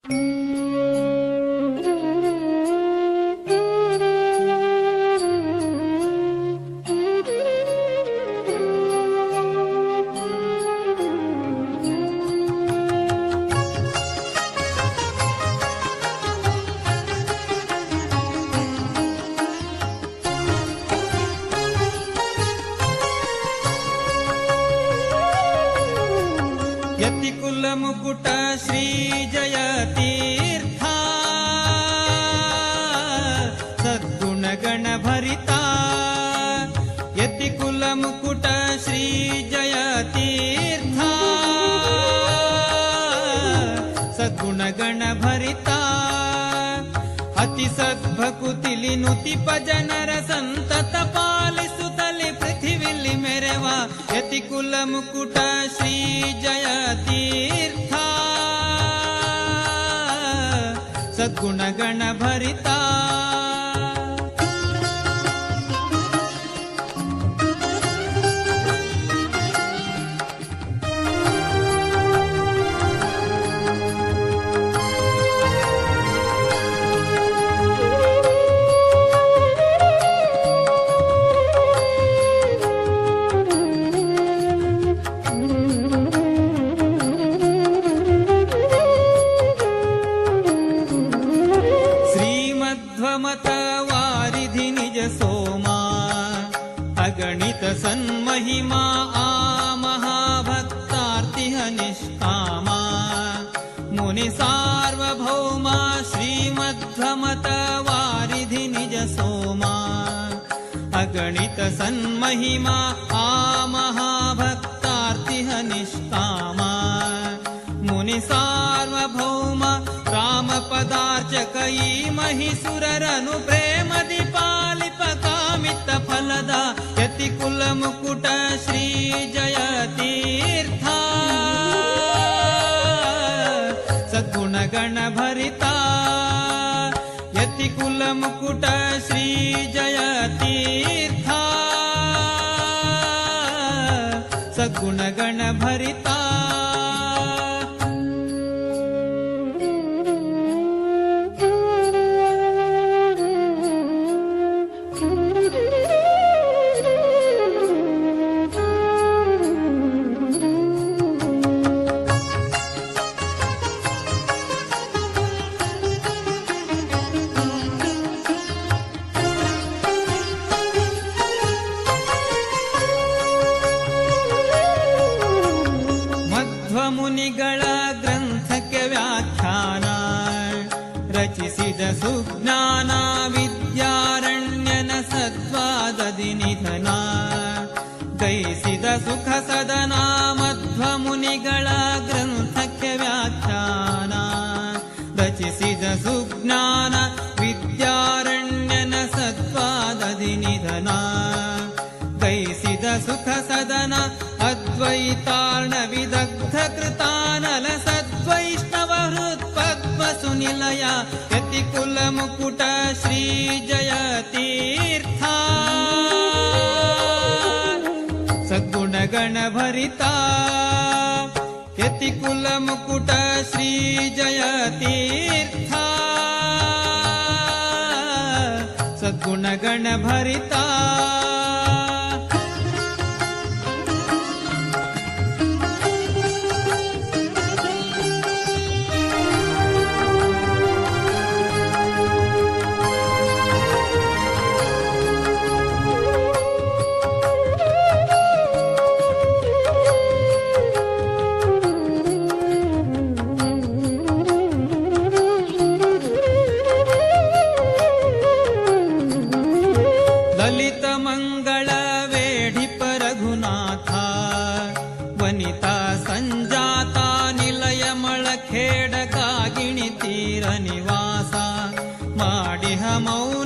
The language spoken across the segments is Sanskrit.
यतिकुलमुकुट श्रीजयतीर्था कुल श्रीजयतीर्था सद्गुणगणभरिता। यति कुलमुकुट श्रीजयतीर्था सद्गुणगणभरिता। जयतीर्था सद्गुणगण भरिता अतिसद्भकुतिलिनुतिपजनरसन्तलि मेरे वा यति कुलमुकुट श्री ગુણગણ ભરિતા श्रीमध्वमत वारिधि निज सोमा अगणित सन्महिमा आ महाभक्तार्तिह निष्कामा मुनि सार्वभौमा श्रीमध्वमत वारिधि निज सोमा अगणित सन्महिमा आ रनु प्रेम दीपालिपकामितफलदा यति कुल मुकुट श्री जयतीर्थ सद्गुणगणभरिता यति कुल मुकुट श्री जयतीर्थ सद्गुणगणभरिता ರಚಿಸಿದ ಸುಜ್ಞಾನ ವಿದ್ಯಾರಣ್ಯನ ಸದ್ವಾದದಿ ನಿಧನ ಗೈಸಿದ ಸುಖ ಸದನ ಮಧ್ವಮುನಿಗಳ ಗ್ರಂಥಕ್ಕೆ ವ್ಯಾಖ್ಯಾನ ರಚಿಸಿದ ಸುಜ್ಞಾನ ವಿದ್ಯಾರಣ್ಯನ ಸದ್ವಾದದಿ ನಿಧನ ಗೈಸಿದ ಸುಖ ಸದನ कुट श्रीजयतीर्था सद्गुणगणभरिता यतिकुलमुकुट श्रीजयतीर्था सद्गुणगणभरिता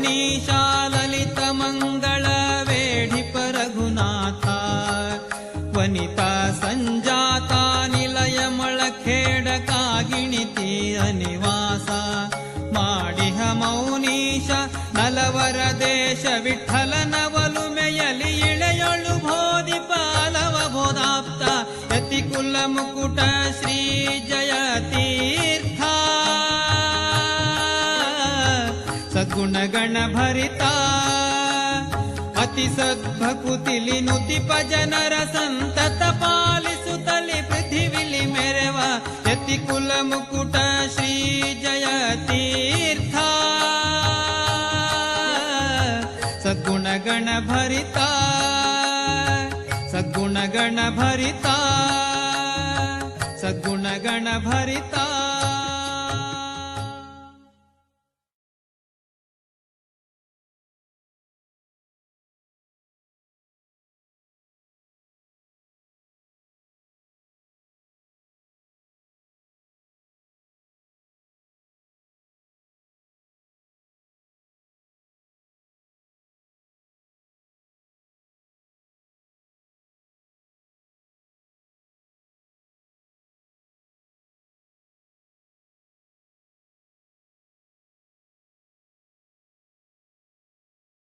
ललित मङ्गल वेढि वनिता सञ्जाता निलयमळखेडकागिणीतिरनिवास माणिह मौनीशा नलवर देश विठ्ठल नवलुमयलि इळयलु भोदि पालवबोदाप्ता यतिकुल मुकुट गणभरिता। अतिसद्भगुति लिनुतिपजनरसन्ती जयतीर्थ सद्गुणगण भरिता सद्गुण गण भरिता सद्गुणगणभरिता। सद्गुणगणभरिता। भरिता